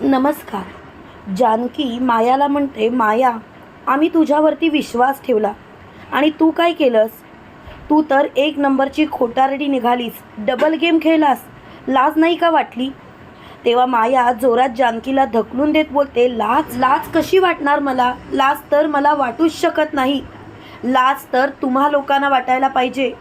नमस्कार. जानकी मायाला म्हणते माया आम्ही तुझ्यावरती विश्वास ठेवला. आणि तू काय केलंस? तू तर एक नंबरची खोटारडी निघालीस. Double game खेळलास. लाज नाही का वाटली? तेव्हा माया जोरात जानकीला धकलून देत बोलते लाज? लाज कशी वाटणार मला? लाज तर मला वाटूच शकत नाही. लाज तर तुम्हा लोकांना वाटायला पाहिजे.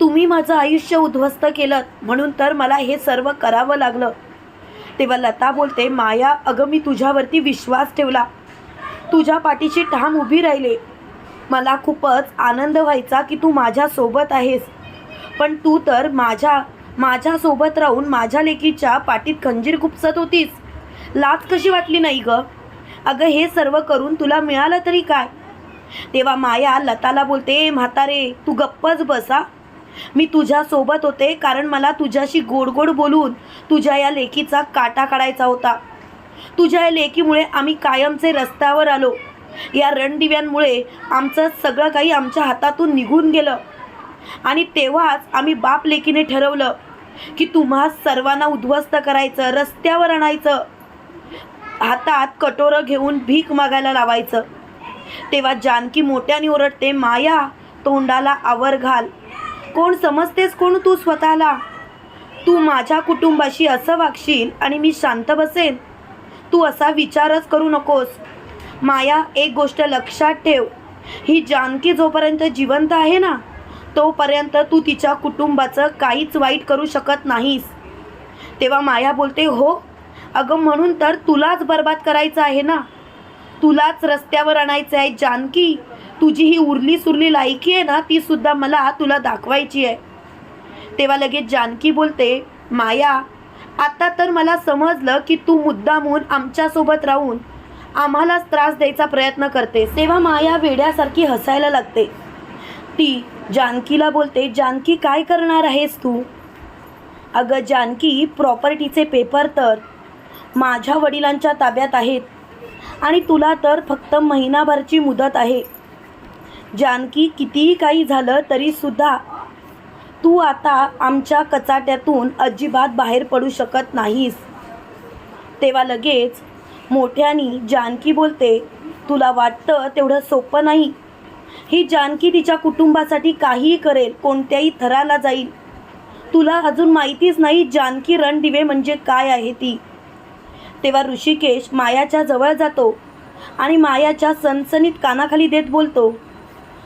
तुम्ही माझं आयुष्य उद्ध्वस्त केलं म्हणून तर मला हे सर्व करावं लागलं. तेव्हा लता बोलते माया अगं मी तुझ्यावरती विश्वास ठेवला. तुझ्या पाठीशी ठाम उभी राहिले. मला खूपच आनंद व्हायचा की तू माझ्यासोबत आहेस. पण तू तर माझ्या माझ्यासोबत राहून माझ्या लेकीच्या पाठीत खंजीर खुपसत होतीस. लाच कशी वाटली नाही ग? अगं हे सर्व करून तुला मिळालं तरी काय? तेव्हा माया लताला बोलते म्हातारे तू गप्पच बसा. मी तुझ्यासोबत होते कारण मला तुझ्याशी गोड गोड बोलून तुझ्या या लेकीचा काटा काढायचा होता. तुझ्या या लेकीमुळे आम्ही कायमचे रस्त्यावर आलो. या रणदिव्यांमुळे आमचं सगळं काही आमच्या हातातून निघून गेलं. आणि तेव्हाच आम्ही बाप लेकीने ठरवलं की तुम्हा सर्वांना उद्ध्वस्त करायचं रस्त्यावर आणायचं. हातात कटोरं घेऊन भीक मागायला लावायचं. तेव्हा जानकी मोठ्याने ओरडते माया तोंडाला आवर घाल. कोण समजतेस कोण तू स्वतःला? तू माझ्या कुटुंबाशी असं वागशील आणि मी शांत बसेन? तू असा विचारच करू नकोस. माया एक गोष्ट लक्षात ठेव. ही जानकी जोपर्यंत जिवंत आहे ना तोपर्यंत तू तिच्या कुटुंबाचं काहीच वाईट करू शकत नाहीस. तेव्हा माया बोलते हो अगं म्हणून तर तुलाच बर्बाद करायचं आहे ना? तुलाच रस्त्यावर आणायचं आहे जानकी. तुझी ही उरली सुरली लायकी आहे ना ती सुद्धा मला तुला दाखवायची आहे. तेव्हा लगेच जानकी बोलते माया आता तर मला समजलं की तू मुद्दामून आमच्यासोबत राहून आम्हालाच त्रास द्यायचा प्रयत्न करते तेव्हा माया वेड्यासारखी हसायला लागते. ती जानकीला बोलते जानकी काय करणार आहेस तू? अगं जानकी प्रॉपर्टीचे पेपर तर माझ्या वडिलांच्या ताब्यात आहेत आणि तुला तर फक्त महिनाभरची मुदत आहे. जानकी कितीही काही झालं तरीसुद्धा तू आता आमच्या कचाट्यातून अजिबात बाहेर पडू शकत नाहीस. तेव्हा लगेच मोठ्यानी जानकी बोलते तुला वाटतं तेवढं सोपं नाही. ही जानकी तिच्या कुटुंबासाठी काहीही करेल कोणत्याही थराला जाईल. तुला अजून माहितीच नाही जानकी रणदिवे म्हणजे काय आहे ती. तेव्हा ऋषिकेश मायाच्या जवळ जातो आणि मायाच्या सनसनीत कानाखाली देत बोलतो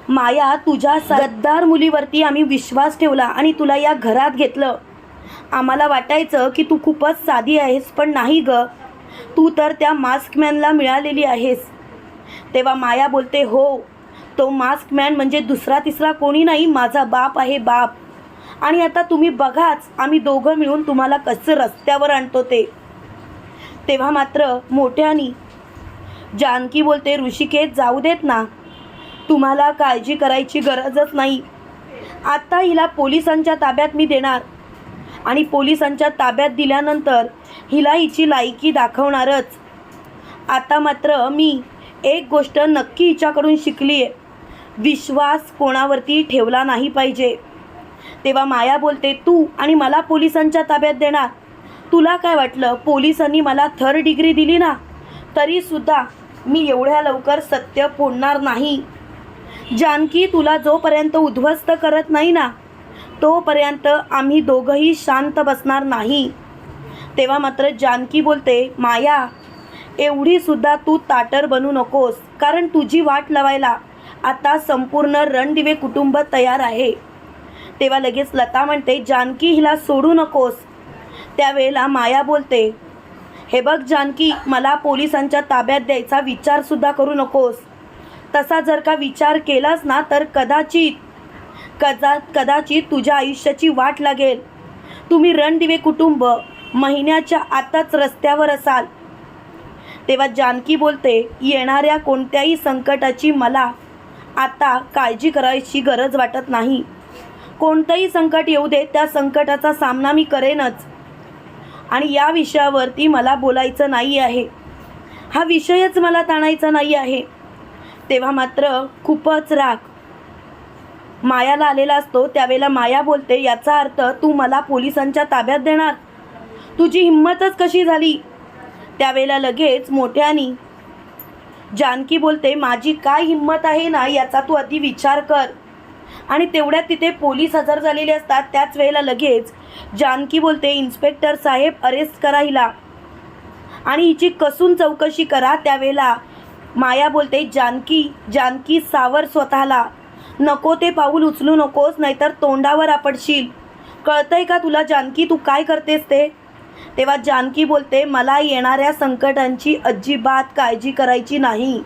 माया तुझ्या गद्दार मुलीवरती आम्ही विश्वास ठेवला आणि तुला या घरात घेतलं. आम्हाला वाटायचं की तू खूपच साधी आहेस पण नाही ग. तू तर त्या मास्कमॅनला मिळालेली आहेस. तेव्हा माया बोलते हो तो मास्कमॅन म्हणजे दुसरा तिसरा कोणी नाही माझा बाप आहे बाप. आणि आता तुम्ही बघाच आम्ही दोघं मिळून तुम्हाला कसं रस्त्यावर आणतो ते. तेव्हा मात्र मोठ्यानी जानकी बोलते ऋषिकेश जाऊ देत ना. तुम्हाला काळजी करायची गरजच नाही. आत्ता हिला पोलिसांच्या ताब्यात मी देणार. आणि पोलिसांच्या ताब्यात दिल्यानंतर हिला हिची लायकी दाखवणारच. आता मात्र मी एक गोष्ट नक्की हिच्याकडून शिकली आहे विश्वास कोणावरती ठेवला नाही पाहिजे. तेव्हा माया बोलते तू आणि मला पोलिसांच्या ताब्यात देणार. तुला काय वाटलं? पोलिसांनी मला थर्ड डिग्री दिली ना? तरीसुद्धा मी एवढ्या लवकर सत्य फोडणार नाही. जानकी तुला जोपर्यंत उद्ध्वस्त करत नाही ना तोपर्यंत आम्ही दोघंही शांत बसणार नाही. तेव्हा मात्र जानकी बोलते माया एवढीसुद्धा तू ताटर बनू नकोस कारण तुझी वाट लावायला आता संपूर्ण रणदिवे कुटुंब तयार आहे. तेव्हा लगेच लता म्हणते जानकी हिला सोडू नकोस. त्यावेळेला माया बोलते हे बघ जानकी मला पोलिसांच्या ताब्यात द्यायचा विचारसुद्धा करू नकोस. तसा जर का विचार केलास ना तर कदाचित कदा कदाचित तुझ्या आयुष्याची वाट लागेल. तुम्ही रणदिवे कुटुंब महिन्याच्या आताच रस्त्यावर असाल. तेव्हा जानकी बोलते येणाऱ्या कोणत्याही संकटाची मला आता काळजी करायची गरज वाटत नाही. कोणतंही संकट येऊ दे त्या संकटाचा सामना मी करेनच. आणि या विषयावरती मला बोलायचं नाही आहे. हा विषयच मला ताणायचा नाही आहे. तेव्हा मात्र खूपच राग मायाला आलेला असतो. त्यावेळेला माया बोलते याचा अर्थ तू मला पोलिसांच्या ताब्यात देणार. तुझी हिंमतच कशी झाली? त्यावेळेला लगेच मोठ्यानी जानकी बोलते माझी काय हिंमत आहे ना याचा तू आधी विचार कर. आणि तेवढ्यात तिथे पोलीस हजर झालेले असतात. त्याच वेळेला लगेच जानकी बोलते इन्स्पेक्टर साहेब अरेस्ट करा हिला. आणि हिची कसून चौकशी करा. त्यावेळेला माया बोलते जानकी जानकी सावर स्वतःला. नको ते पाऊल उचलू नकोस नाहीतर तोंडावर आपडशील. कळतंय का तुला जानकी तू काय करतेस ते? तेव्हा जानकी बोलते मला येणाऱ्या संकटांची अजिबात काळजी करायची नाही.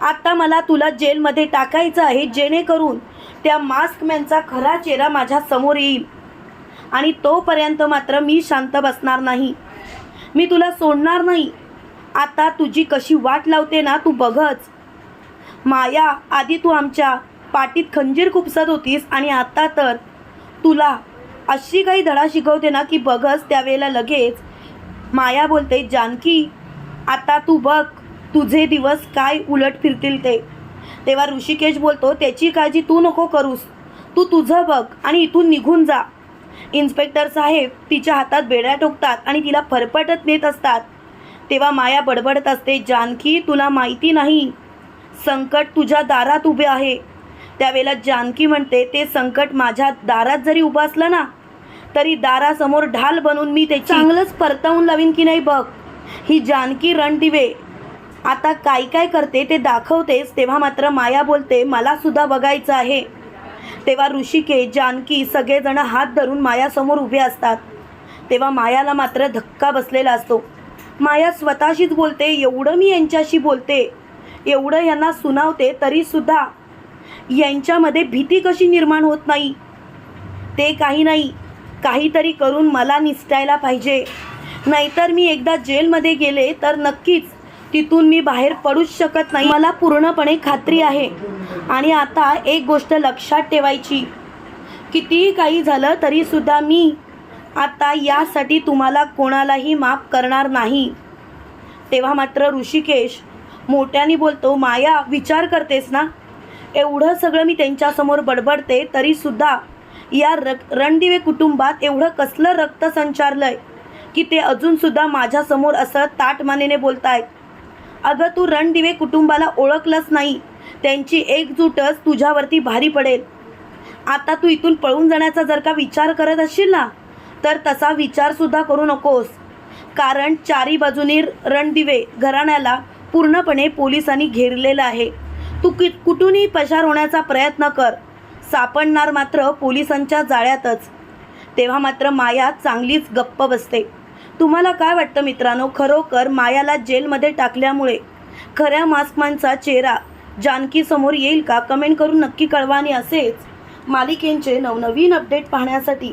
आत्ता मला तुला जेलमध्ये टाकायचं आहे जेणेकरून त्या मास्कमॅनचा खरा चेहरा माझ्यासमोर येईल. आणि तोपर्यंत मात्र मी शांत बसणार नाही. मी तुला सोडणार नाही. आता तुझी कशी वाट लावते ना तू बघच. माया आधी तू आमच्या पाठीत खंजीर खुपसत होतीस आणि आता तर तुला अशी काही धडा शिकवते ना की बघच त्यावेळेला लगेच. माया बोलते जानकी आता तू बघ तुझे दिवस काय उलट फिरतील ते. तेव्हा ऋषिकेश बोलतो त्याची काळजी तू नको करूस. तू तुझं बघ आणि इथून निघून जा. इन्स्पेक्टर साहेब तिच्या हातात बेड्या टोकतात आणि तिला फरफटत नेत असतात. तेव्हा माया बडबडत असते जानकी तुला माहिती नाही. संकट तुझ्या दारात उभे आहे. त्यावेळेला जानकी म्हणते ते संकट माझ्या दारात जरी उभं असलं ना तरी दारासमोर ढाल बनून मी ते चांगलंच परतवून लावीन की नाही बघ. ही जानकी रणदिवे आता काय काय करते ते दाखवतेस तेव्हा मात्र माया बोलते मला सुद्धा बघायचं आहे. तेव्हा ऋषिकेश जानकी सगळेजण हात धरून मायासमोर उभे असतात. तेव्हा मायाला मात्र धक्का बसलेला असतो. माया स्वतःशीच बोलते एवढं मी यांच्याशी बोलते. एवढं यांना सुनावते तरीसुद्धा यांच्यामध्ये भीती कशी निर्माण होत नाही? ते काही नाही. काहीतरी करून मला निसटायला पाहिजे. नाहीतर मी एकदा जेलमध्ये गेले तर नक्कीच तिथून मी बाहेर पडूच शकत नाही. मला पूर्णपणे खात्री आहे. आणि आता एक गोष्ट लक्षात ठेवायची. कितीही काही झालं तरीसुद्धा मी आता यासाठी तुम्हाला कोणालाही माफ करणार नाही. तेव्हा मात्र ऋषिकेश मोठ्याने बोलतो माया विचार करतेस ना? एवढं सगळं मी त्यांच्यासमोर बडबडते तरीसुद्धा या रक रणदिवे कुटुंबात एवढं कसलं रक्त संचारलंय की ते अजूनसुद्धा माझ्यासमोर असं ताटमानेने बोलतायत. अगं तू रणदिवे कुटुंबाला ओळखलंच नाही. त्यांची एकजूटच तुझ्यावरती भारी पडेल. आता तू इथून पळून जाण्याचा जर का विचार करत असशील ना तर तसा विचारसुद्धा करू नकोस. कारण चारी बाजूनी रणदिवे घराण्याला पूर्णपणे पोलिसांनी घेरलेलं आहे. तू कि कुठूनही पशार होण्याचा प्रयत्न कर. सापडणार मात्र पोलिसांच्या जाळ्यातच. तेव्हा मात्र माया चांगलीच गप्प बसते. तुम्हाला काय वाटतं मित्रांनो? खरोखर मायाला जेलमध्ये टाकल्यामुळे खऱ्या मास्कमानचा चेहरा जानकीसमोर येईल का? कमेंट करून नक्की कळवा आणि असेच मालिकेंचे नवनवीन अपडेट पाहण्यासाठी